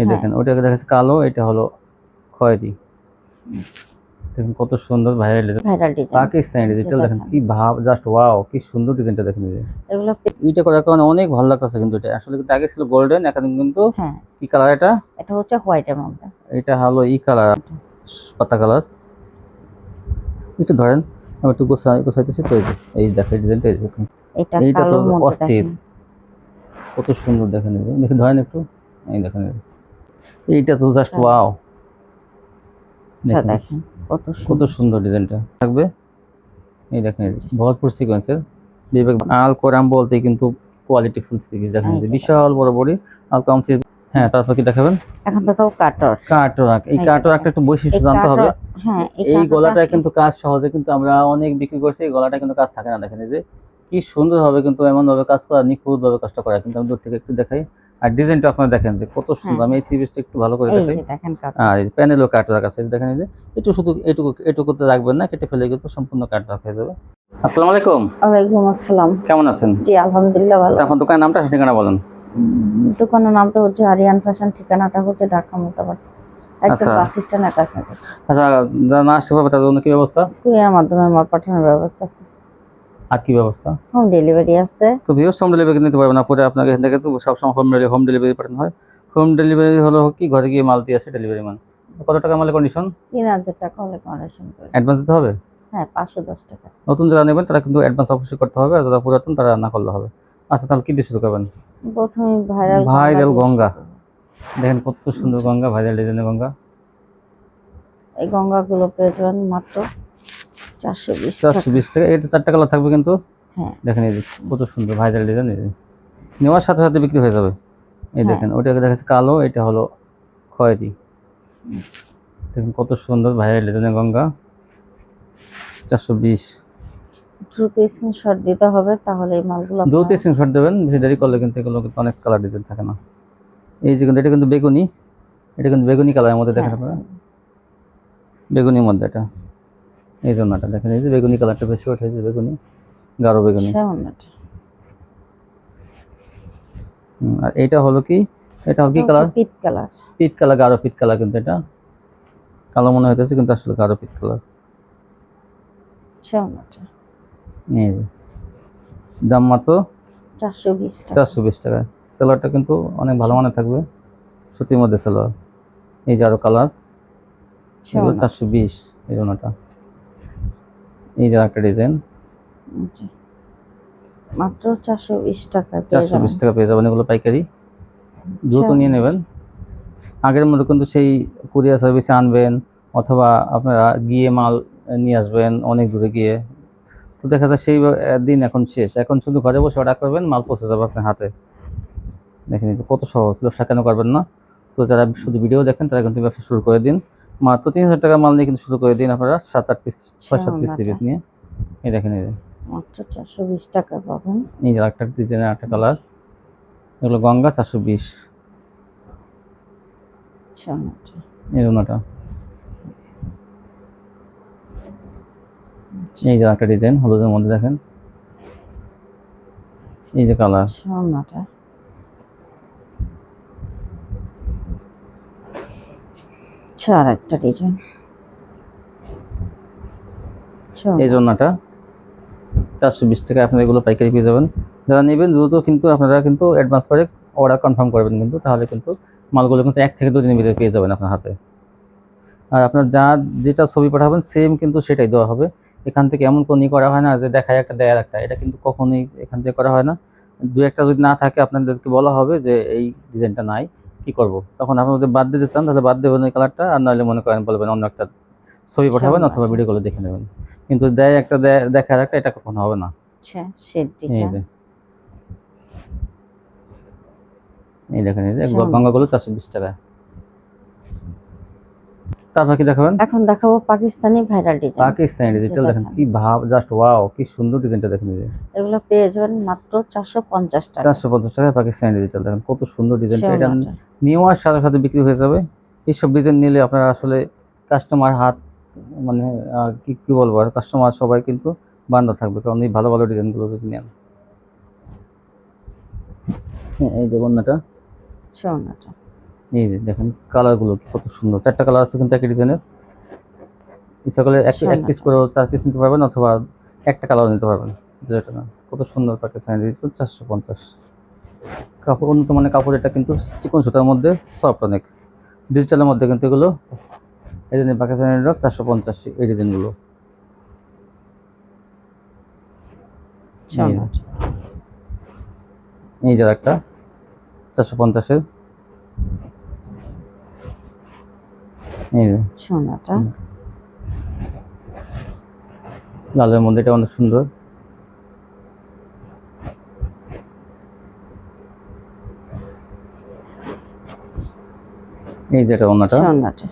এই হ্যাঁ। দেখেন ওটাকে দেখাচ্ছে কালো এটা হলো খয়েরি। দেখেন কত সুন্দর ভাইরাল ডিজাইন পাকিস্তানি ডিজিটাল দেখেন কি ভাব জাস্ট ওয়াও কি সুন্দর ডিজাইনটা দেখেন এগুলো এইটা করার কারণে অনেক ভালো লাগতেছে কিন্তু এটা। আসলে কিন্তু আগে ছিল গোল্ডেন এখন কিন্তু হ্যাঁ। কি কালার এটা? এটা হচ্ছে হোয়াইটের মধ্যে। এটা হলো ই কালার পাতা কালার একটু ধরেন আমি একটু গোছাই গোছাইতেছি তো এই দেখেন ডিজাইনটা এই দেখুন। এটা কালোর মধ্যে অস্থির। কত সুন্দর দেখেন দেখেন ধরেন একটু। এই দেখেন। এইটা তো জাস্ট হ্যাঁ। ওয়াও আচ্ছা দেখেন। কত কত সুন্দর। ডিজাইনটা। থাকবে? এই দেখেন যে, ভরপুর সিকোয়েন্সের বিবেক আল কোরআন বলতে কিন্তু কোয়ালিটি ফুল সিরিজ দেখেন যে, আচ্ছা। বিশাল বড় বড়ি আল কাম হ্যাঁ তারপর কি দেখাবেন? এখন তো কাটর। কাটরাক। এই যে কাটরাকটা একটু বৈশিষ্ট্য জানতে হবে। হ্যাঁ এই গলাটা কিন্তু কাজ সহজে কিন্তু আমরা অনেক বিক্রি করছি এই গলাটা কিন্তু কাজ থাকে না। দেখেন এই যে কি সুন্দর ভাবে কিন্তু এমন ভাবে কাজ করা নিখুঁত ভাবে কাজটা করা। কিন্তু আমি দূর থেকে একটু দেখাই। আর ডিজাইনটা আপনারা দেখেন যে কত সুন্দর। আমি এই থ্রি পিসটা একটু ভালো করে হ্যাঁ। দেখাই। আর এই প্যানেলও কাট রাখা আছে। দেখেন এই যে একটু শুধু এটুকু এটুকুতে রাখবেন না কেটে ফেলে কিন্তু সম্পূর্ণ কাট রাখা হয়ে যাবে। আসসালামু আলাইকুম। ওয়ালাইকুম আসসালাম। কেমন আছেন? জি আলহামদুলিল্লাহ ভালো আপনার দোকানের নামটা ঠিকানা বলেন। দোকানের নামটা হচ্ছে আরিয়ান ফ্যাশন ঠিকানাটা হচ্ছে ঢাকা মোতাবাদ একদম আচ্ছা। বাস স্ট্যান্ডের কাছে আচ্ছা যারা না আসতে পারবে তাদের জন্য কি ব্যবস্থা? কুরিয়ার মাধ্যমে আমার পাঠানোর ব্যবস্থা আছে। আর কি ব্যবস্থা? হোম ডেলিভারি আছে। তো ভিউস হোম ডেলিভারি নিতে পারবেন না। পরে আপনাকে এখান থেকে তো সবসময় হোম ডেলিভারি হোম ডেলিভারি পাঠানো হয়। হোম ডেলিভারি হলো কি? ঘরে গিয়ে মাল দিয়ে আসে ডেলিভারি মান কত টাকা মালের কন্ডিশন তিন হাজার টাকা হলে কন্ডিশন অ্যাডভান্স দিতে হবে? হ্যাঁ পাঁচশো দশ টাকা। নতুন যারা নেবেন তারা কিন্তু অ্যাডভান্স অবশ্যই করতে হবে। আর যারা পুরাতন তারা না করলে হবে। আচ্ছা তাহলে কি দিয়ে শুরু করবেন? প্রথমে ভাইরাল Viral গঙ্গা। দেখেন কত সুন্দর গঙ্গা ভাইরাল ডিজাইনের গঙ্গা। এই গঙ্গাগুলো পেয়ে যাবেন মাত্র চারশো বিশ চারশো টাকা বিশ টাকা। এটা চারটা কালার থাকবে কিন্তু? হ্যাঁ। দেখেন এই কত সুন্দর ভাইরাল ডিজাইন নেওয়ার সাথে সাথে বিক্রি হয়ে যাবে। এই হ্যাঁ। দেখেন ওটাকে দেখাচ্ছে কালো এটা হলো খয়েরি। দেখেন কত সুন্দর ভাইরাল ডিজাইনের গঙ্গা। চারশো বিশ। দ্রুত স্ক্রিনশট দিতে হবে তাহলে এই মালগুলো দ্রুত আপনারা- স্ক্রিনশট দেবেন বেশি দেরি করলে কিন্তু এগুলো কিন্তু অনেক কালার ডিজাইন থাকে না। এই যে কিন্তু এটা কিন্তু বেগুনি। এটা কিন্তু বেগুনি কালারের মধ্যে দেখেন হ্যাঁ, আপনারা। বেগুনির মধ্যে এটা। এই জন্য এটা দেখেন এই যে বেগুনি কালারটা বেশি উঠেছে বেগুনি গাঢ় বেগুনি। হুম, আর এটা হলো কি? এটা হলো কি কালার? পিট কালার। পিট কালার গাঢ় পিট কালার কিন্তু এটা। কালো মনে হইতেছে কিন্তু আসলে গাঢ় পিট কালার। সামনেটা এই যে। দাম মাত্র চারশো বিশ টাকা। চারশো বিশ টাকা। সেলারটা কিন্তু অনেক ভালো মানের থাকবে। সুতির মধ্যে সেলার। এই যে আরও কালার। এগুলো সামনেটা। চারশো বিশ এই জন্যটা এই যে একটা ডিজাইন আচ্ছা। মাত্র চারশো বিশ টাকা চারশো বিশ। টাকা পেয়ে যাবেন এগুলো পাইকারি। দ্রুত আচ্ছা। নিয়ে নেবেন। আগের মতো কিন্তু সেই কুরিয়ার সার্ভিসে আনবেন অথবা আপনারা গিয়ে মাল নিয়ে আসবেন অনেক দূরে গিয়ে। তো দেখা যায় সেই দিন এখন শেষ। এখন শুধু ঘরে বসে অর্ডার করবেন মাল পৌঁছে যাবে আপনার হাতে। দেখেন কত সহজ ব্যবসা কেন করবেন না? তো যারা শুধু ভিডিও দেখেন তারা কিন্তু ব্যবসা শুরু করে দিন। মাত্র তিন হাজার টাকা মাল নিয়ে কিন্তু শুরু করে দিন আপনারা সাত আট পিস ছয় সাত পিস আচ্ছা, সিরিজ নিয়ে। এই দেখেন এই মাত্র চারশো বিশ টাকা পাবেন। এই যে একটা ডিজাইনের একটা কালার এগুলো গঙ্গা চারশো বিশ। এই জন্যটা এই যে একটা ডিজাইন হলুদের মধ্যে দেখেন। এই যে কালার সামনেটা। আচ্ছা আর একটা ডিজাইন এই জন্যটা চারশো বিশ টাকা আপনারা এগুলো পাইকারি পেয়ে যাবেন। যারা নেবেন, দ্রুত কিন্তু আপনারা কিন্তু অ্যাডভান্স করে অর্ডার কনফার্ম করবেন কিন্তু, তাহলে কিন্তু মালগুলো কিন্তু এক থেকে দুদিনের ভিতরে পেয়ে যাবেন আপনার হাতে। আর আপনার যা যেটা ছবি পাঠাবেন সেম কিন্তু সেটাই দেওয়া হবে। এখান থেকে এমন কোনো করা হয় না যে দেখায় একটা দেয়ার একটা এটা কিন্তু কখনোই এখান থেকে করা হয় না। দু একটা যদি না থাকে, আপনাদেরকে বলা হবে যে এই ডিজাইনটা নাই। কি করব? তখন আপনি যদি বাদ দিতে চান তাহলে বাদ দেবেন ওই কালারটা আর নাহলে মনে করেন বলবেন অন্য একটা ছবি পাঠাবেন অথবা ভিডিও কলে দেখে নেবেন। কিন্তু দেয় একটা দেয় দেখার একটা এটা কখনো হবে না। আচ্ছা সেটি এই এই দেখেন এই আচ্ছা। গঙ্গাগুলো চারশো বিশ টাকা। তারপর কি দেখাবেন? এখন দেখাবো Pakistani viral design Pakistani digital দেখেন। কি ভাব জাস্ট ওয়াও কি সুন্দর ডিজাইনটা দেখেন এই এগুলো পেয়ে যাবেন মাত্র চারশো পঞ্চাশ টাকা। চারশো পঞ্চাশ টাকা পাকিস্তানি ডিজিটাল দেখেন কত সুন্দর ডিজাইনটা এটা। নেওয়ার সাথে সাথে বিক্রি হয়ে যাবে। এইসব ডিজাইন নিলে আপনারা আসলে কাস্টমার হাত মানে কি কি বলব আর কাস্টমার সবাই কিন্তু বান্ধা থাকবে কারণ এই ভালো ভালো ডিজাইনগুলো যদি নেন। হ্যাঁ, এই যে বন্যাটা। সামনেটা। এই যে দেখেন কালারগুলো কত সুন্দর। চারটা কালার আছে কিন্তু একই ডিজাইনের। ইচ্ছা করলে এক এক পিস করে চার পিস নিতে পারবেন অথবা একটা কালার নিতে পারবেন। যেটা না। কত সুন্দর পাকিস্তানি ডিজিটাল চারশো পঞ্চাশ। কাপড় উন্নত মানের কাপড় এটা কিন্তু চিকন সুতার মধ্যে সফট অনেক। ডিজিটালের মধ্যে কিন্তু এগুলো এই জন্য পাকিস্তানিরা চারশো পঞ্চাশ এই ডিজাইনগুলো। এই যে একটা চারশো পঞ্চাশের এই যে সোনাটা লালের মধ্যে অনেক সুন্দর। এই যে এটা অন্যটা সোনাটা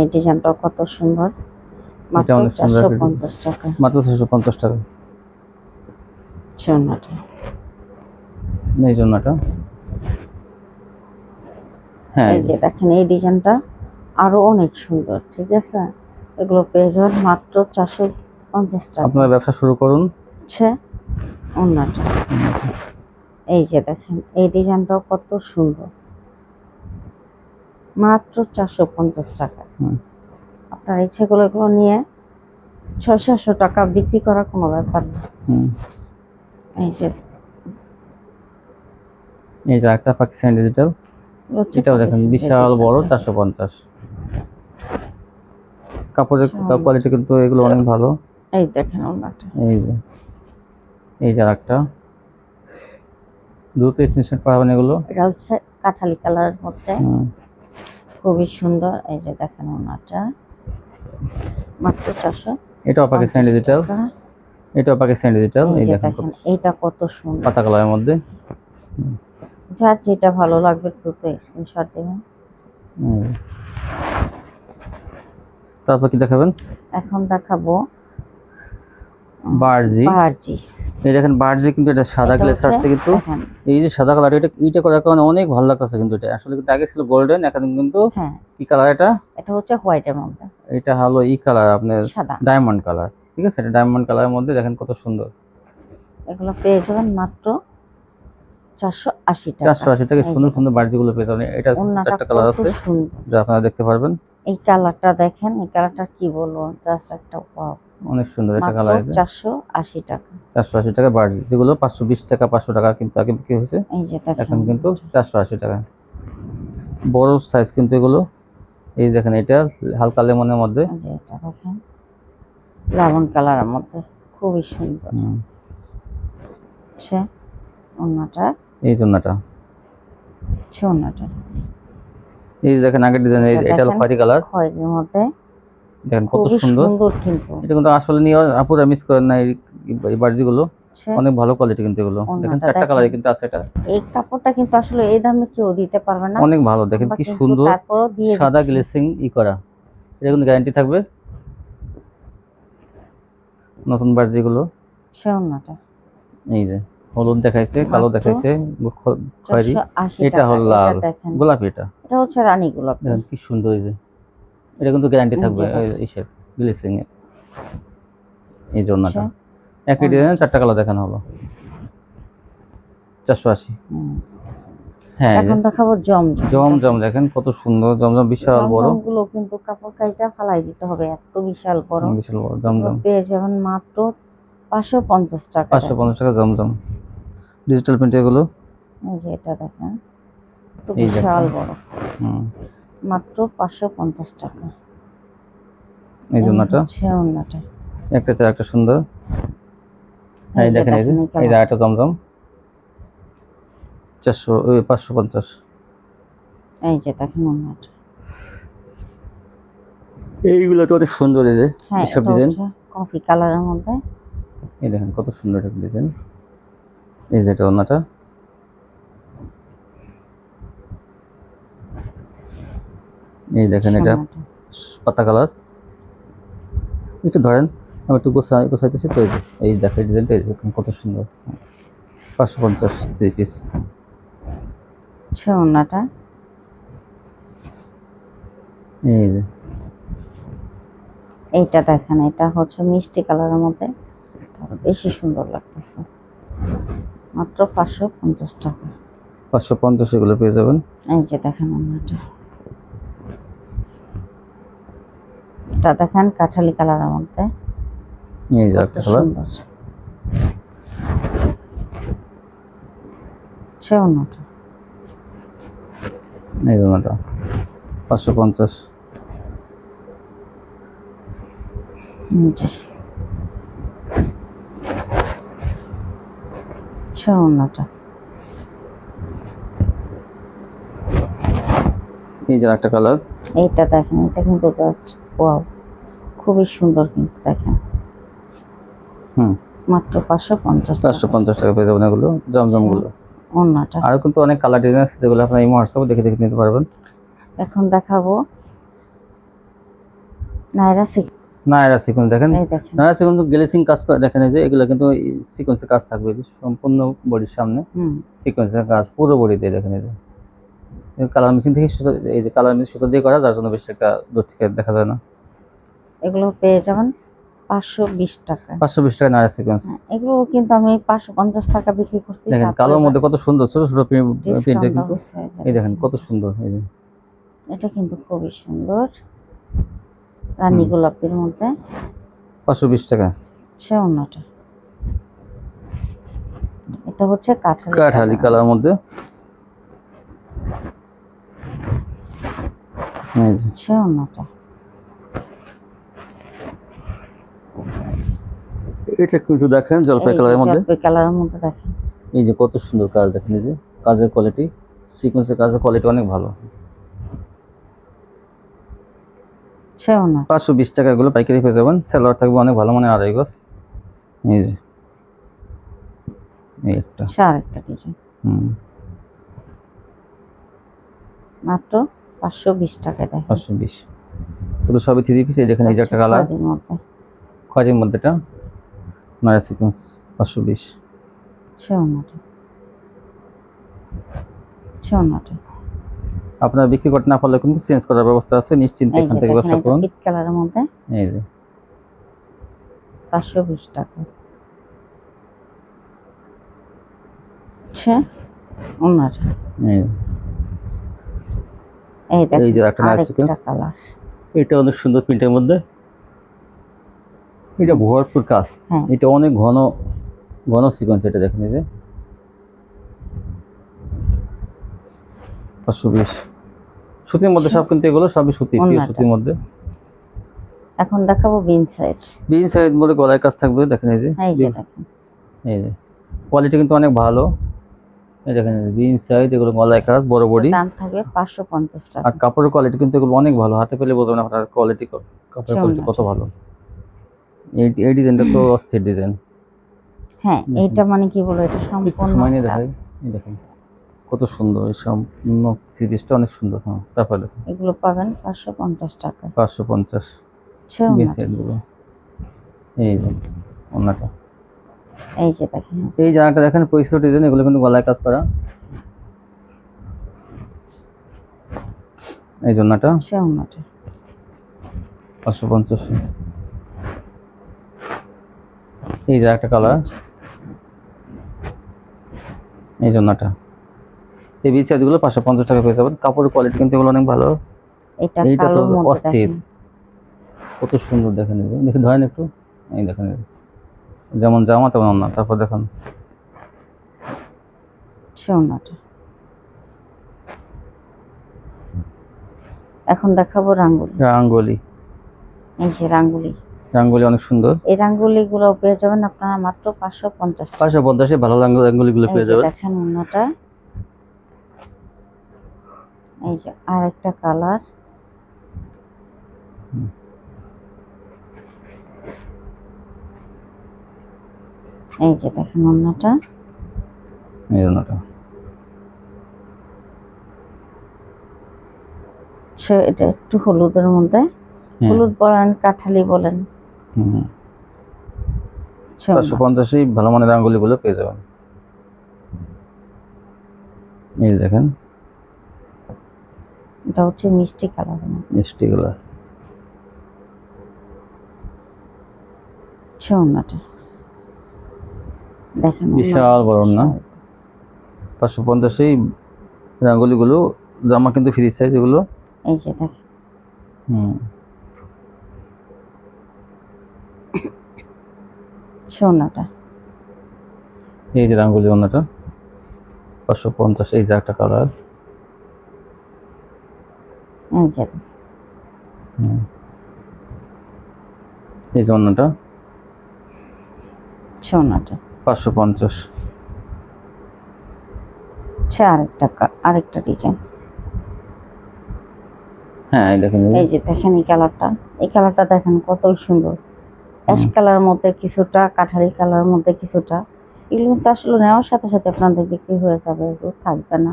এই ডিজাইনটা কত সুন্দর। মাত্র অনেক সুন্দর চারশো একটা পঞ্চাশ টাকা। মাত্র ছশো পঞ্চাশ টাকা। সোনাটা এই হ্যাঁ এই যে দেখেন এই ডিজাইনটা আরও অনেক সুন্দর ঠিক আছে? এগুলো পেয়ে যাবেন মাত্র চারশো পঞ্চাশ টাকা। আপনারা ব্যবসা শুরু করুন। হচ্ছে অন্যটা। এই যে দেখেন এই ডিজাইনটাও কত সুন্দর। মাত্র চারশো পঞ্চাশ টাকা। আপনার ইচ্ছেগুলো এগুলো নিয়ে ছয় সাতশো টাকা বিক্রি করার কোনো ব্যাপার না। এই যে এই যে একটা পাকিস্তানি ডিজিটাল এটাও দেখেন বিশাল বড়। চারশো পঞ্চাশ। কাপড়ের কোয়ালিটি কিন্তু এগুলো অনেক ভালো। এই দেখেন অন্যটা এই যে এই যে একটা দ্রুত স্ক্রিনশট পাবেন এগুলো। এটা হচ্ছে কাঠালি কালারের মধ্যে। খুবই সুন্দর। এই যে দেখেন ওনাটা মাত্র চারশো এটাও পাকিস্তানি ডিজিটাল। এটাও পাকিস্তানি ডিজিটাল এই দেখেন এটা কত সুন্দর। পাতা কালারের মধ্যে। যার যেটা ভালো লাগবে দ্রুত স্ক্রিনশট দেবেন তারপর কি দেখাবেন? এখন দেখাবো বার্জি। বার্জি। এই দেখেন বার্জি কিন্তু এটা সাদা গ্লেস আসছে কিন্তু। এই যে সাদা কালার এটা ইটা করার কারণে অনেক ভালো লাগতেছে কিন্তু এটা। আসলে কিন্তু আগে ছিল গোল্ডেন এখন কিন্তু হ্যাঁ। কি কালার এটা? এটা হচ্ছে হোয়াইটের মধ্যে। এটা হলো ই কালার আপনার ডায়মন্ড কালার ঠিক আছে? এটা ডায়মন্ড কালারের মধ্যে দেখেন কত সুন্দর। এগুলো পেয়ে যাবেন মাত্র চারশো আশি টাকা। চারশো আশি টাকা সুন্দর সুন্দর বার্জিগুলো পেয়ে যাবেন। এটা চারটা কালার আছে যা আপনারা দেখতে পারবেন। এই কালারটা দেখেন এই কালারটা কি বলব? জাস্ট একটা wow, অনেক সুন্দর একটা কালার আছে টাকা। চারশো আশি টাকা বার্জি যেগুলো টাকা পাঁচশো টাকা কিন্তু আগে বিক্রি হয়েছে। এই যে এখন কিন্তু টাকা। বড় সাইজ কিন্তু এগুলো। এই দেখেন এটা হালকা লেমনের মধ্যে। এটা দেখেন। লাবণ কালারের মধ্যে। খুবই সুন্দর। ওনাটা এই জন্যটা হচ্ছে ওনাটা এই দেখেন আগের ডিজাইন এটা হলো খয়েরি কালার। খয়েরির মধ্যে। দেখেন কত সুন্দর। সুন্দর কিন্তু। এটা কিন্তু আসলে নিয়ে আপুরা মিস করেন না এই- বার্জিগুলো। অনেক ভালো কোয়ালিটি কিন্তু এগুলো। দেখেন চারটা। কালারে কিন্তু আছে এটা। এই কাপড়টা কিন্তু আসলে এই দামে কেউ দিতে পারবে না। অনেক ভালো। দেখেন কি সুন্দর সাদা। গ্লেসিং ই করা। এটা কিন্তু গ্যারান্টি থাকবে। নতুন বার্জিগুলো। হচ্ছে ওনাটা এই যে। হলুদ দেখাইছে কালো দেখাইছে খয়েরি। এটা হলো লাল। গোলাপি এটা। এটা হচ্ছে রানী গোলাপ কি সুন্দর এই যে। এটা কিন্তু গ্যারান্টি থাকবে দেখেন। ইসের গ্লিসিং এর। এই জন্যটা আচ্ছা। একই ডিজাইনের চারটা কালার দেখানো হলো। চারশো আশি। হ্যাঁ এখন দেখাবো জম জমজম দেখেন কত সুন্দর জমজম বিশাল বড়। গুলো কিন্তু কাপড় কাইটা ফালাই দিতে হবে এত বিশাল বড়। বিশাল বড় জমজম। পেয়ে যাবেন মাত্র পাঁচশো পঞ্চাশ টাকা। পাঁচশো পঞ্চাশ টাকা জমজম। ডিজিটাল প্রিন্ট এগুলো? এই যে এটা দেখেন। তো বিশাল বড়। হুম। মাত্র পাঁচশো পঞ্চাশ টাকা। এই জন্যটা হচ্ছে ওড়নাটা একটা চার একটা সুন্দর। এই দেখেন এই যে। এই যে। জমজম। চারশো ওই পাঁচশো পঞ্চাশ। এই যে দেখেন ওড়নাটা এইগুলো তো অনেক সুন্দর এই যে এটা ডিজাইন কফি কালারের মধ্যে। এই দেখেন কত সুন্দর একটা ডিজাইন এই যে এটা ওনাটা এই দেখেন এটা পাতা কালার। একটু ধরেন আমি একটু গোছাই গোছাইতেছি তো এই দেখো এই ডিজাইনটা এই দেখুন কত সুন্দর। পাঁচশো পঞ্চাশ থ্রি পিস হচ্ছে এই যে। এইটা দেখেন এটা হচ্ছে মিষ্টি কালারের মধ্যে। বেশি সুন্দর লাগতেছে। মাত্র পাঁচশো পঞ্চাশ টাকা। পাঁচশো পঞ্চাশ এগুলো পেয়ে যাবেন। এই যে দেখেন অন্যটা এটা দেখেন কাঠালি কালারের মধ্যে। এই যে কালার। সে অন্যটা এই পাঁচশো পঞ্চাশ। সে অন্যটা। এই যে একটা কালার এইটা দেখেন এটা কিন্তু জাস্ট ওয়াও খুবই সুন্দর কিন্তু দেখেন। হুম। মাত্র পাঁচশো পঞ্চাশ চারশো পঞ্চাশ টাকা পেয়ে যাবেন এগুলো জমজমগুলো অন্যটা। আরও কিন্তু অনেক কালার ডিজাইন আছে যেগুলো আপনার এই হোয়াটসঅ্যাপে দেখে দেখে নিতে পারবেন। এখন দেখাবো। নাইরা সিক না এরা সিকোয়েন্স দেখেন? এই দেখেন। না সিকোয়েন্স গ্লেসিং কাজ দেখেন যে এগুলো কিন্তু সিকোয়েন্সের কাজ থাকবে সম্পূর্ণ বডির সামনে সিকোয়েন্সের কাজ পুরো বডিতে দেখেন এই যে। কালার মেশিন থেকে সুতো এই যে কালার মেশিন সুতো দিয়ে করা যার জন্য বেশি একটা দূর থেকে দেখা যায় না। এগুলো পেয়ে যাবেন পাঁচশো বিশ টাকা। পাঁচশো বিশ টাকা নারা সিকোয়েন্স। হ্যাঁ, এগুলো কিন্তু আমি পাঁচশো পঞ্চাশ টাকা বিক্রি করছি দেখেন কালোর মধ্যে কত সুন্দর ছোট ছোট প্রিন্টে কিন্তু এই দেখেন কত সুন্দর এই এটা কিন্তু খুবই সুন্দর। রানী। গোলাপির মধ্যে। পাঁচশো বিশ টাকা। সে অন্যটা এটা হচ্ছে কাঠালি কাঠালি কালার। কালার মধ্যে। সে অন্যটা এটা কিন্তু দেখেন জলপাই কালারের মধ্যে। জলপাই কালারের মধ্যে দেখেন। এই যে কত সুন্দর কাজ দেখেন এই যে। কাজের কোয়ালিটি সিকোয়েন্সের কাজের কোয়ালিটি অনেক ভালো। সে অন্যটা পাঁচশো বিশ টাকা এগুলো পাইকারি পেয়ে যাবেন। সেলার থাকবে অনেক ভালো মানে আড়াই গজ। এই যে। এই একটা। ডিজাইন হুম। মাত্র পাঁচশো বিশ দেখেন। পাঁচশো বিশ। শুধু সবই থ্রি পিস এই দেখেন এই যে একটা কালার। খয়েরির মধ্যে। এটা। নয়া সিকোয়েন্স পাঁচশো বিশ। অন্যটা সে অন্যটা আপনারা বিক্রি করতে না পারলে কিন্তু চেঞ্জ করার ব্যবস্থা আছে নিশ্চিন্তে এখান থেকে ব্যবসা করুন। পিট কালারের মধ্যে এই যে। পাঁচশো বিশ টাকা। সে অন্যটা এই। এই দেখেন এই যে একটা sequence। কালার এটা অনেক সুন্দর প্রিন্টের মধ্যে। এটা ভরপুর কাজ। হ্যাঁ। এটা অনেক ঘন ঘন সিকোয়েন্স এটা দেখেন এই যে। পাঁচশো বিশ। সুতির মধ্যে সব কিন্তু এগুলো সবই সুতি পিওর সুতির মধ্যে। এখন দেখাবো বিন সাইড। বিন সাইড মধ্যে গলায় কাজ থাকবে দেখেন এই যে। এই যে দেখেন। এই যে। কোয়ালিটি কিন্তু অনেক ভালো। এই দেখেন বিন সাইড এগুলো গলায় কাজ বড় বডি। দাম থাকবে পাঁচশো পঞ্চাশ টাকা। আর কাপড়ের কোয়ালিটি কিন্তু এগুলো অনেক ভালো। হাতে পেলে বোঝাবেন আপনার কোয়ালিটি কাপড়ের কোয়ালিটি কত ভালো। এই এই ডিজাইনটা তো অস্থির ডিজাইন। হ্যাঁ এইটা মানে কি বলব এটা সম্পূর্ণ নিয়ে দেখাই। এই দেখেন। কত সুন্দর এই সম্পূর্ণ থ্রি পিসটা অনেক সুন্দর হ্যাঁ। তারপর দেখুন এগুলো পাবেন পাঁচশো পঞ্চাশ টাকা। পাঁচশো পঞ্চাশ সে বিন এই যে অন্যটা। এই যে দেখেন। এই জায়গাটা দেখেন পঁয়ত্রিশ ডিজাইন এগুলো কিন্তু গলায় কাজ করা। এই জন্যটা সে অন্যটা। পাঁচশো পঞ্চাশ। এই যে একটা কালার এই জন্যটা এই বি সাইজগুলো পাঁচশো পঞ্চাশ টাকা পেয়ে যাবেন। কাপড়ের কোয়ালিটি কিন্তু এগুলো অনেক ভালো। এইটা তো অস্থির। কত সুন্দর দেখেন দেখে ধরেন একটু। এই দেখেন যেমন জামা তেমন না তারপর দেখুন। এখন দেখাবো রাঙ্গুলি। রাঙ্গলি। এই যে রাঙ্গুলি। রাঙ্গলি অনেক সুন্দর। এই রাঙ্গুলি গুলো পেয়ে যাবেন আপনারা মাত্র পাঁচশো পঞ্চাশ পাঁচশো পঞ্চাশে ভালো রাঙ্গ- রাঙ্গলিগুলো এই পেয়ে যাবেন। দেখেন অন্যটা। এই যে আর একটা কালার। এই যে দেখেন অন্যটা এই জন্যটা সে এটা একটু হলুদের মধ্যে। হলুদ বলেন কাঠালি বলেন। হুম। সে পাঁচশো পঞ্চাশেই ভালো মানের রাঙ্গুলিগুলো পেয়ে যাবেন। এই দেখেন। এটা হচ্ছে মিষ্টি কালার মিষ্টিগুলো সে অন্যটা। দেখেন বিশাল বড় না পাঁচশো পঞ্চাশেই রাঙ্গুলিগুলো জামা কিন্তু ফ্রি সাইজ এগুলো। এই যে দেখেন। হুম। সোনাটা এই যে রাঙ্গুলি ওনাটা পাঁচশো পঞ্চাশ এই যে একটা কালার। এই যে এই যে সোনাটা পাঁচশো পঞ্চাশ। আচ্ছা আরেকটা কা- আরেকটা ডিজাইন হ্যাঁ এই দেখেন এই যে। এই যে দেখেন এই কালারটা এই কালারটা দেখেন কতই সুন্দর। অ্যাশ কালার মধ্যে কিছুটা কাঠারি কালার মধ্যে কিছুটা। এগুলো কিন্তু আসলে নেওয়ার সাথে সাথে আপনাদের বিক্রি হয়ে যাবে এগুলো থাকবে না।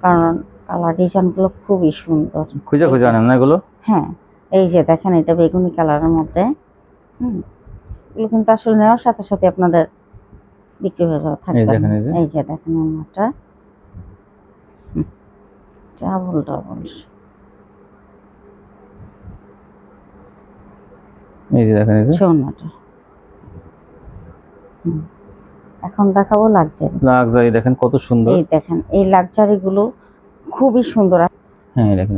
কারণ কালার ডিজাইনগুলো খুবই সুন্দর। খুঁজে খুঁজে আনেন না এগুলো? হ্যাঁ এই যে দেখেন এটা বেগুনি কালারের মধ্যে। হুম এগুলো কিন্তু আসলে নেওয়ার সাথে সাথে আপনাদের বিক্রি হয়ে যাবে থাকবে। এই যে। দেখেন ওনাটা ডাবল ডাবল। এই যে দেখেন এই যে। সোনাটা এখন দেখাবো লাক্সারি লাক্সারি দেখেন কত সুন্দর। এই দেখেন এই লাক্সারি গুলো খুবই সুন্দর হ্যাঁ এই দেখেন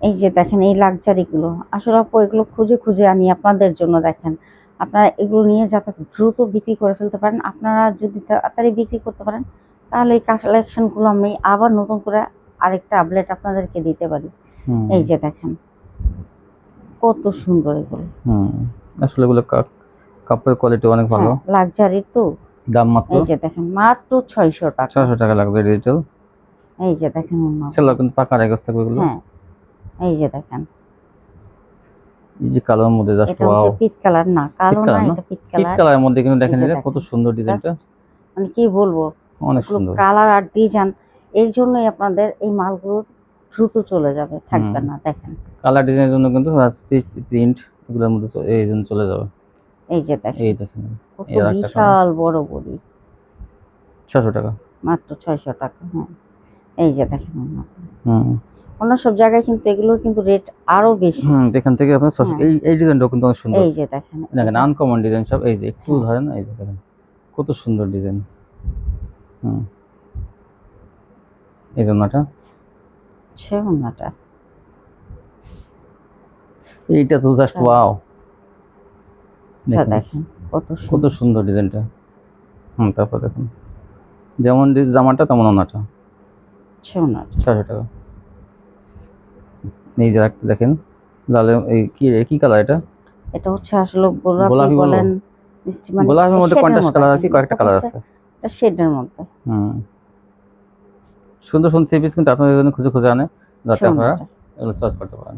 এই যে। দেখেন এই লাক্সারি গুলো। আসলে আপু এগুলো খুঁজে খুঁজে আনি আপনাদের জন্য দেখেন। আপনারা এগুলো নিয়ে যাতে দ্রুত বিক্রি করে ফেলতে পারেন। আপনারা যদি তাড়াতাড়ি বিক্রি করতে পারেন তাহলে এই কালেকশনগুলো আমি আবার নতুন করে আরেকটা আপডেট আপনাদেরকে দিতে পারি। এই যে দেখেন কত সুন্দর এগুলো। হুম। আসলে এগুলো কাপড়ের কোয়ালিটি অনেক ভালো। লাক্সারি তো। দাম মাত্র? এই যে দেখেন মাত্র ছয়শো টাকা। ছশো টাকা লাক্সারি ডিজিটাল এই যে দেখেন। সেলার কিন্তু পাকা রেগাস থাকবে এগুলো। হ্যাঁ এই যে দেখেন। এই যে কালার মধ্যে জাস্ট এটা ওয়াও হচ্ছে পিত কালার না কালো না? এটা পিট কালার। কালারের মধ্যে কিন্তু দেখেন এটা কত সুন্দর ডিজাইনটা। মানে কি বলব? অনেক সুন্দর। কালার আর ডিজাইন এর জন্যই আপনাদের এই মালগুলো দ্রুত চলে যাবে থাকবে না দেখেন। কালার ডিজাইনের জন্য কিন্তু প্রিন্ট এগুলোর মধ্যে এই জন্য চলে যাবে। এই যে দেখেন এই দেখেন বিশাল বড় বড়ি। ছশো টাকা। মাত্র ছয়শো টাকা হ্যাঁ। এই যে দেখেন হুম। অন্য সব জায়গায় কিন্তু এগুলোর কিন্তু রেট আরও বেশি। হুম এখান থেকে আপনার হ্যাঁ। এই এই ডিজাইনটাও কিন্তু অনেক সুন্দর। এই যে দেখেন দেখেন আনকমন ডিজাইন সব এই যে একটু হ্যাঁ। ধরেন এই যে দেখেন কত সুন্দর ডিজাইন হুম। এই জন্যটা সে ওনাটা এইটা তো জাস্ট হ্যাঁ। ওয়াও আচ্ছা দেখেন। কত সুন্দর। ডিজাইনটা হুম তারপর দেখুন। যেমন জামাটা তেমন ওনাটা ওনাটা ছশো টাকা। এই যে একটা দেখেন লালে এই কি কি কালার এটা? এটা হচ্ছে আসলে গোলাপি বলেন মিষ্টি মানে গোলাপের মধ্যে কন্ট্রাস্ট কালার হ্যাঁ, কয়েকটা কালার আছে। এটা শেডের মধ্যে। হুম। সুন্দর সুন্দর থ্রি পিস কিন্তু আপনাদের জন্য খুঁজে খুঁজে আনে যাতে আপনারা এগুলো চয়েস করতে পারেন।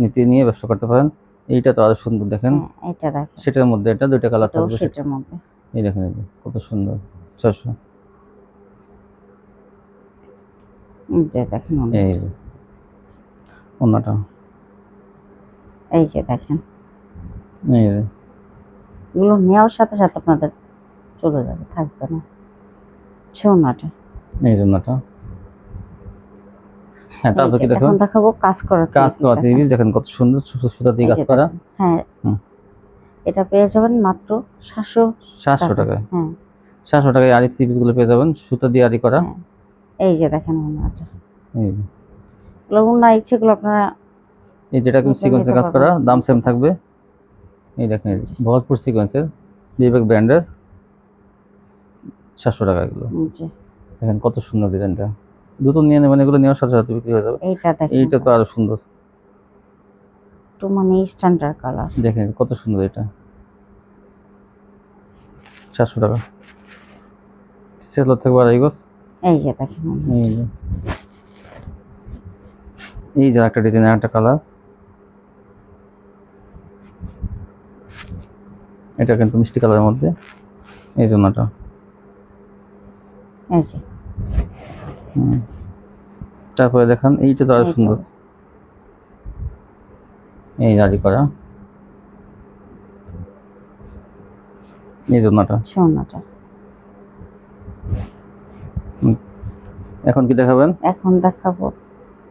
নিতে নিয়ে ব্যবসা করতে পারেন। এইটা তো আরও সুন্দর দেখেন। হ্যাঁ, এটা দেখেন। সেটার মধ্যে এটা দুইটা কালার থাকবে শেডের মধ্যে। এই দেখেন কত সুন্দর। ছশো এই যে দেখেন এই যে এই যে দেখেন। এই এগুলো নেওয়ার সাথে সাথে আপনাদের চলে যাবে থাকবে না। সোনাটা এই জন্যটা হ্যাঁ তারপর কি দেখুন দেখাবো কাজ করা কাজ করা থ্রি দেখেন। কত সুন্দর সুতা দিয়ে কাজ করা। হ্যাঁ। এটা পেয়ে যাবেন মাত্র সাতশো সাতশো টাকায়। হ্যাঁ। সাতশো টাকায় আরি থ্রি পিসগুলো পেয়ে যাবেন সুতা দিয়ে আরি করা। হ্যাঁ। এই যে দেখেন ওনাটা এই। এগুলো ইচ্ছেগুলো আপনারা এই যেটা কিন্তু সিকোয়েন্সের কাজ করা দাম সেম থাকবে। এই দেখেন ভরতপুর সিকোয়েন্সের বিবেক ব্র্যান্ডের সাতশো টাকা এগুলো। দেখেন কত সুন্দর ডিজাইনটা। দুটো নিয়ে নেবেন এগুলো নেওয়ার সাথে সাথে বিক্রি হয়ে যাবে। এইটা দেখেন। এইটা তো আরও সুন্দর। একটু মানে স্ট্যান্ডার্ড কালার দেখেন কত সুন্দর এটা। সাতশো টাকা। সেলোর থেকে বাড়াই গোস এই যে দেখেন এই যে। এই যে একটা ডিজাইন একটা কালার এটা কিন্তু মিষ্টি কালারের মধ্যে। এই জন্যটা এই যে। তারপরে দেখান এইটা তো আরও সুন্দর। এই জারি করা। এই জন্যটা সোনাটা এখন কি দেখাবেন? এখন দেখাবো।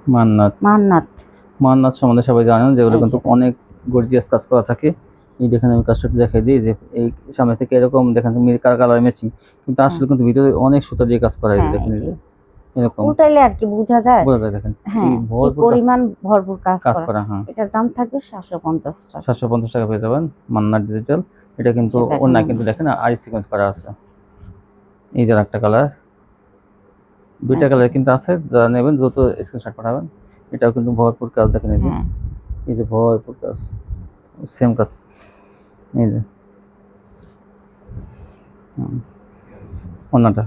মান্নাত। মান্নাত। মান্নাত সম্বন্ধে সবাই জানেন যেগুলো কিন্তু অনেক গর্জিয়াস কাজ করা থাকে। এই দেখেন আমি কাজটা দেখাই দিই যে এই সামনে থেকে এরকম দেখেন কালার ম্যাচিং কিন্তু আসলে কিন্তু ভিতরে অনেক সুতা দিয়ে কাজ করা হয় হ্যাঁ, দেখেন এরকম। উল্টাইলে আর কি বোঝা যায়। বোঝা যায় দেখেন। হ্যাঁ ভরপুর পরিমাণ ভরপুর কাজ করা। হ্যাঁ। এটার দাম থাকবে সাতশো পঞ্চাশ টাকা। সাতশো পঞ্চাশ টাকা পেয়ে যাবেন মান্না ডিজিটাল এটা কিন্তু অন্য কিন্তু দেখেন আই সিকোয়েন্স করা আছে। এই যে একটা কালার দুইটা। কালার কিন্তু আছে যারা নেবেন দ্রুত স্ক্রিনশট পাঠাবেন। এটাও কিন্তু ভরপুর কাজ দেখেন এই যে। হ্যাঁ। এই যে ভরপুর কাজ সেম কাজ। এই যে। অন্যটা।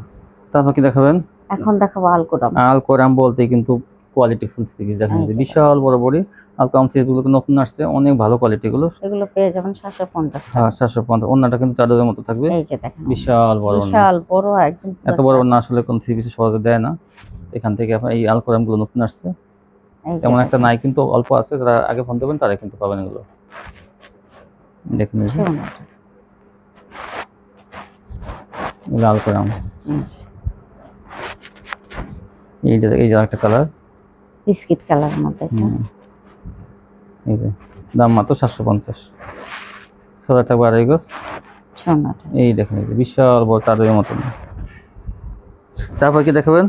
তারপর কি দেখাবেন? এখন দেখাবো আলকোরাম আলকোরাম বলতে কিন্তু কোয়ালিটি ফুল থ্রি পিস দেখেন যে আচ্ছা। বিশাল বড় বড়। কামগুলো নতুন আসছে অনেক ভালো কোয়ালিটি গুলো এগুলো পেয়ে যাবেন সাতশো পঞ্চাশ টাকা। হ্যাঁ সাতশো পঞ্চাশ। অন্যটা কিন্তু চাদরের মতো থাকবে। এই যে দেখেন। বিশাল বড় বিশাল বড় একদম এত বড় না আসলে কোন থ্রি পিসে সহজে দেয় না। এখান থেকে আপনার এই আলকোরামগুলো নতুন আসছে। এই যে তেমন একটা নাই কিন্তু অল্প আছে যারা আগে ফোন দেবেন তারা কিন্তু পাবেন এগুলো। দেখুন যে, আলকোরাম এই যে, এই যে এই যে একটা কালার বিস্কিট কালার মধ্যে এটা। এই যে দাম মাত্র সাতশো পঞ্চাশ। সোলা থাকবে আড়াই গজ। এই দেখেন এই যে বিশাল বড় চাদরের মতন। তারপর কি দেখাবেন?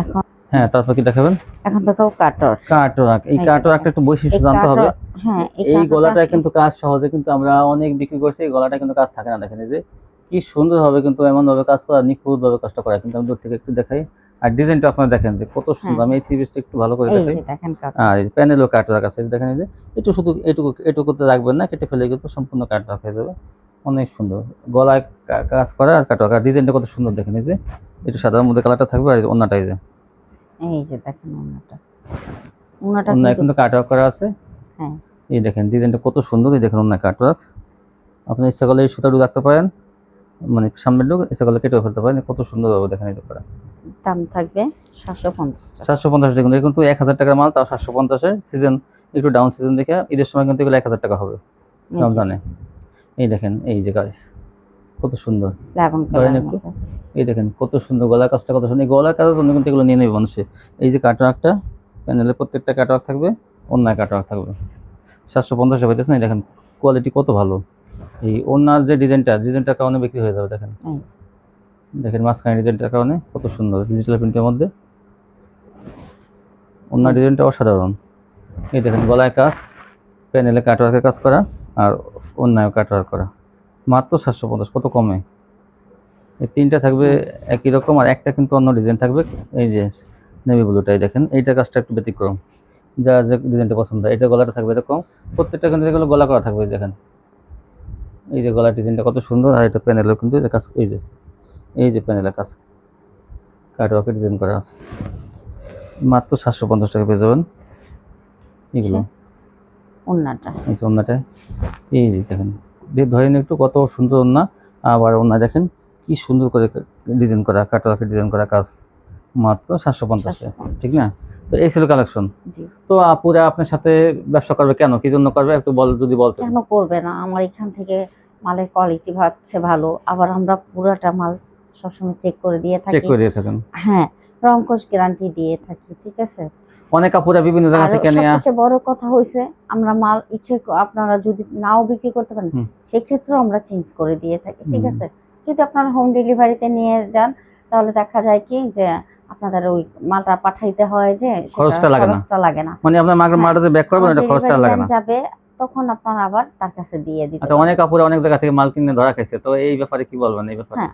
এখন হ্যাঁ তারপর কি দেখাবেন? এখন দেখাবো কাটর। কাটোরাক। এই যে কাটোরাকটা একটু বৈশিষ্ট্য জানতে হবে। হ্যাঁ এই গলাটা কিন্তু কাজ সহজে কিন্তু আমরা অনেক বিক্রি করছি এই গলাটা কিন্তু কাজ থাকে না। দেখেন এই যে কি সুন্দর ভাবে কিন্তু এমন ভাবে কাজ করা নিখুঁত ভাবে কাজটা করা। কিন্তু আমি দূর থেকে একটু দেখাই। আর ডিজাইনটা আপনারা দেখেন যে কত সুন্দর। হ্যাঁ। আমি এই থ্রি পিসটা একটু ভালো করে দেখাই। আর এই প্যানেলও কাটওয়ার্ক আছে। এই যে দেখেন এই যে একটু শুধু এটুকু এটুকুতে রাখবেন না কেটে ফেলে কিন্তু সম্পূর্ণ কাটওয়ার্ক হয়ে যাবে। অনেক সুন্দর। গলায় কাজ করা আর কাটওয়ার্ক আর ডিজাইনটা কত সুন্দর দেখেন এই যে। একটু সাদার মধ্যে কালারটা থাকবে আর অন্যটা এই যে। এই যে দেখেন ওনাটা ওনাটা অন্য কিন্তু কিন্তু কাটওয়ার্ক করা আছে। হ্যাঁ। এই দেখেন ডিজাইনটা কত সুন্দর। এই দেখেন অন্য কাটওয়ার্ক আপনি ইচ্ছা করলে এই সুতাটু রাখতে পারেন। মানে সামনের লোক ইচ্ছা করলে কেটেও ফেলতে পারেন। কত সুন্দর হবে দেখেন এই করা দাম থাকবে সাতশো পঞ্চাশ টাকা। সাতশো পঞ্চাশ দেখুন কিন্তু এক হাজার টাকার মাল তাও সাতশো পঞ্চাশের সিজন একটু ডাউন সিজন দেখে ঈদের সময় কিন্তু এগুলো এক হাজার টাকা হবে। রমজানে। এই দেখেন এই যে গায়ে কত সুন্দর। একটু। এই দেখেন কত সুন্দর গলা কাজটা কত সুন্দর। এই গলার কাজের জন্য কিন্তু এগুলো নিয়ে নেবে মানুষে। এই যে কাটওয়ার্কটা প্যানেলে প্রত্যেকটা কাটওয়ার্ক থাকবে অন্যায় কাটওয়ার্ক থাকবে। সাতশো পঞ্চাশ পাইতেছেন এই দেখেন কোয়ালিটি কত ভালো। এই ওনার যে ডিজাইনটা ডিজাইনটার কারণে বিক্রি হয়ে যাবে দেখেন। দেখেন মাঝখানে ডিজাইনটার কারণে কত সুন্দর ডিজিটাল প্রিন্টের মধ্যে। অন্য ডিজাইনটা অসাধারণ। এই দেখেন গলায় কাজ প্যানেলে কাটওয়ার্কের কাজ করা আর অন্যায় কাটওয়ার্ক করা। মাত্র সাতশো পঞ্চাশ কত কমে? এই তিনটা থাকবে একই রকম আর একটা কিন্তু অন্য ডিজাইন থাকবে। এই যে নেভি ব্লুটাই দেখেন এইটা কাজটা একটু ব্যতিক্রম। যার যে ডিজাইনটা পছন্দ হয় এটা গলাটা থাকবে এরকম। প্রত্যেকটা কিন্তু এগুলো গলা করা থাকবে দেখেন। এই যে গলার ডিজাইনটা কত সুন্দর আর এটা প্যানেলও কিন্তু যে কাজ এই যে এই যে প্যানেলের কাজ। কাটওয়ার্কের ডিজাইন করা আছে। মাত্র সাতশো পঞ্চাশ টাকা পেয়ে যাবেন। এগুলো। এই যে ওন্নাটা। এই যে দেখেন। দিয়ে ধরেন একটু কত সুন্দর ওন্না। আবার ওন্না দেখেন কি সুন্দর করে ডিজাইন করা কাটওয়ার্কের ডিজাইন করা কাজ। মাত্র সাতশো পঞ্চাশ টাকা ঠিক না? তো এই ছিল কালেকশন তো আপুরা আপনার সাথে ব্যবসা করবে কেন? কি জন্য করবে? একটু বল যদি বলতে কেন করবে না? আমার এখান থেকে মালের কোয়ালিটি হচ্ছে ভালো। আবার আমরা পুরাটা মাল সবসময় চেক করে দিয়ে চেক করে দিয়ে থাকেন। হ্যাঁ রংকশ গ্যারান্টি দিয়ে থাকি ঠিক আছে? অনেক আপুরা বিভিন্ন জায়গা থেকে নিয়ে সবচেয়ে বড় কথা আমরা মাল ইচ্ছে আপনারা যদি নাও বিক্রি করতে পারেন। সেক্ষেত্রেও আমরা চেঞ্জ করে দিয়ে থাকি ঠিক আছে? যদি আপনারা হোম ডেলিভারিতে নিয়ে যান তাহলে দেখা যায় কি যে আপনাদের ওই মালটা পাঠাইতে হয় যে খরচটা লাগে না। খরচটা লাগে না। মানে আপনার মার্কেটে যে ব্যাক করবেন এটা খরচটা লাগে না। যাবে তখন আপনারা আবার তার কাছে দিয়ে দিতে আচ্ছা অনেক আপুরা অনেক জায়গা থেকে মাল কিনে ধরা খাইছে তো এই ব্যাপারে কি বলবেন এই ব্যাপারে? হ্যাঁ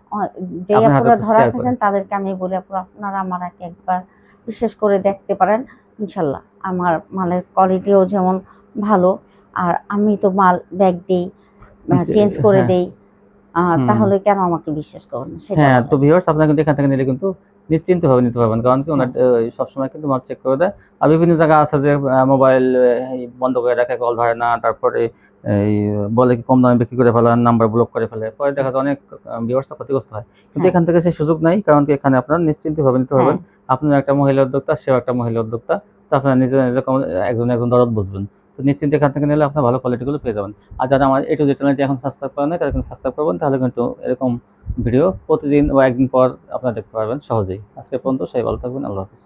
যে তো ধরা খেয়েছেন তাদেরকে আমি বলি আপুরা আপনারা আমার একবার বিশেষ করে দেখতে পারেন ইনশাল্লাহ। আমার মালের কোয়ালিটিও যেমন ভালো আর আমি তো মাল ব্যাগ দিই চেঞ্জ করে হ্যাঁ। দেই তাহলে কেন আমাকে বিশ্বাস করবেন সেটা হ্যাঁ তো ভিউয়ার্স আপনারা কিন্তু এখান থেকে নিলে কিন্তু নিশ্চিন্ত ভাবে নিতে পারবেন। কারণ কি ওনার সবসময় কিন্তু মাল চেক করে দেয়। আর বিভিন্ন জায়গা আছে যে মোবাইল বন্ধ করে রাখে কল ধরে না তারপরে এই বলে কি কম দামে বিক্রি করে ফেলান নাম্বার ব্লক করে ফেলে। পরে দেখা যায় অনেক ভিউয়ার্স ক্ষতিগ্রস্ত হয়। কিন্তু। এখান থেকে সেই সুযোগ নাই কারণ কি এখানে আপনারা নিশ্চিন্ত ভাবে নিতে পারবেন। আপনার একটা মহিলা উদ্যোক্তা সেও একটা মহিলা উদ্যোক্তা তো আপনারা নিজে নিজে একজন একজন দরদ বুঝবেন। তো নিশ্চিন্তে এখান থেকে নিলে আপনার ভালো কোয়ালিটিগুলো পেয়ে যাবেন। আর যারা আমার এটু যে চ্যানেলটি এখন সাবস্ক্রাইব করেন না তারা কিন্তু সাবস্ক্রাইব করবেন, তাহলে কিন্তু এরকম ভিডিও প্রতিদিন বা একদিন পর আপনারা দেখতে পারবেন সহজেই। আজকে পর্যন্ত সেই ভালো থাকবেন, আল্লাহ হাফিজ।